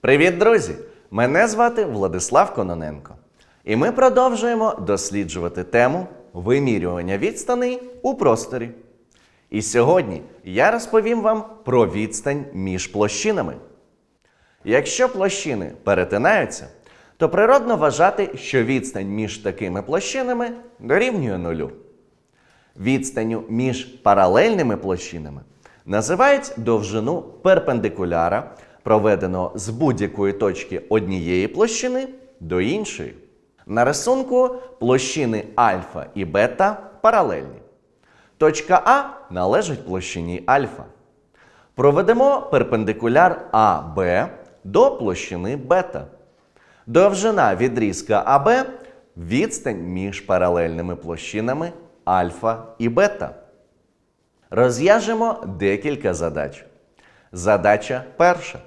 Привіт, друзі! Мене звати Владислав Кононенко. І ми продовжуємо досліджувати тему вимірювання відстаней у просторі. І сьогодні я розповім вам про відстань між площинами. Якщо площини перетинаються, то природно вважати, що відстань між такими площинами дорівнює нулю. Відстанню між паралельними площинами називають довжину перпендикуляра, проведеного з будь-якої точки однієї площини до іншої. На рисунку площини альфа і бета паралельні. Точка А належить площині альфа. Проведемо перпендикуляр АБ до площини бета. Довжина відрізка АБ відстань між паралельними площинами альфа і бета. Розв'яжемо декілька задач. Задача перша.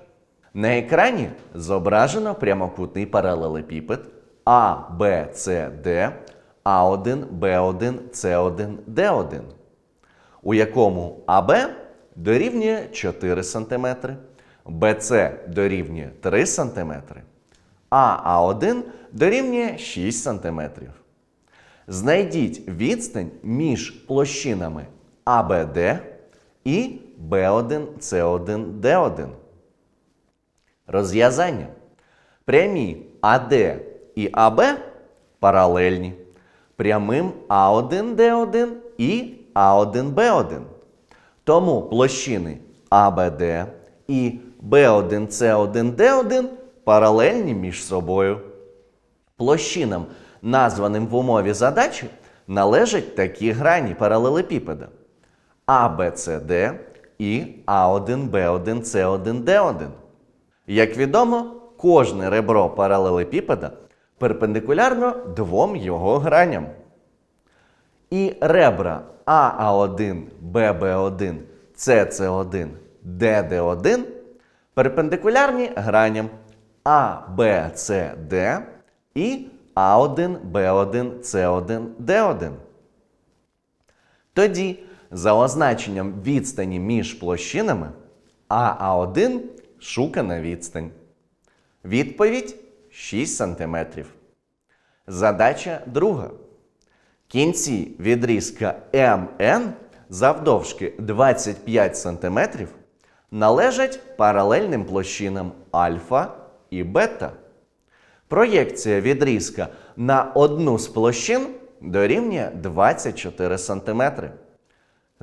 На екрані зображено прямокутний паралелепіпед А, Б, С, Д, А1, Б1, С1, Д1, у якому АБ дорівнює 4 см, БЦ дорівнює 3 см, а А1 дорівнює 6 см. Знайдіть відстань між площинами АБД і Б1, С1, Д1. Розв'язання. Прямі АД і АБ паралельні. Прямим А1, Д1 і А1, Б1. Тому площини АБД і Б1, С1, Д1 паралельні між собою. Площинам, названим в умові задачі, належать такі грані паралелепіпеда ABCD і А1, Б1, С1, Д1. Як відомо, кожне ребро паралелепіпеда перпендикулярно двом його граням. І ребра АА1, ББ1, СС1, ДД1 перпендикулярні граням АБЦД і А1, Б1, С1, Д1. Тоді, за означенням відстані між площинами, АА1 шукана відстань. Відповідь 6 см. Задача друга. Кінці відрізка МН завдовжки 25 см належать паралельним площинам альфа і бета. Проєкція відрізка на одну з площин дорівнює 24 см.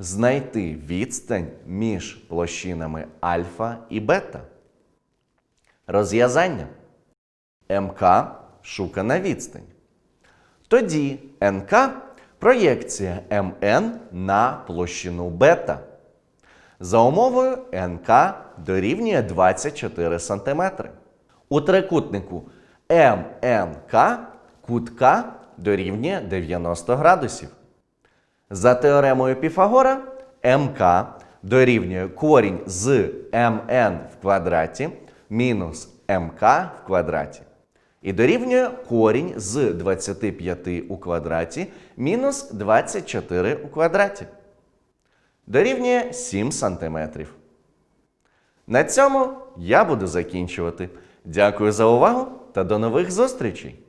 Знайти відстань між площинами альфа і бета. Розв'язання. МК шукана відстань. Тоді НК проєкція МН на площину бета. За умовою НК дорівнює 24 см. У трикутнику МНК кут К дорівнює 90 градусів. За теоремою Піфагора МК дорівнює корінь з МН в квадраті мінус МК в квадраті. І дорівнює корінь з 25 у квадраті мінус 24 у квадраті. Дорівнює 7 сантиметрів. На цьому я буду закінчувати. Дякую за увагу та до нових зустрічей!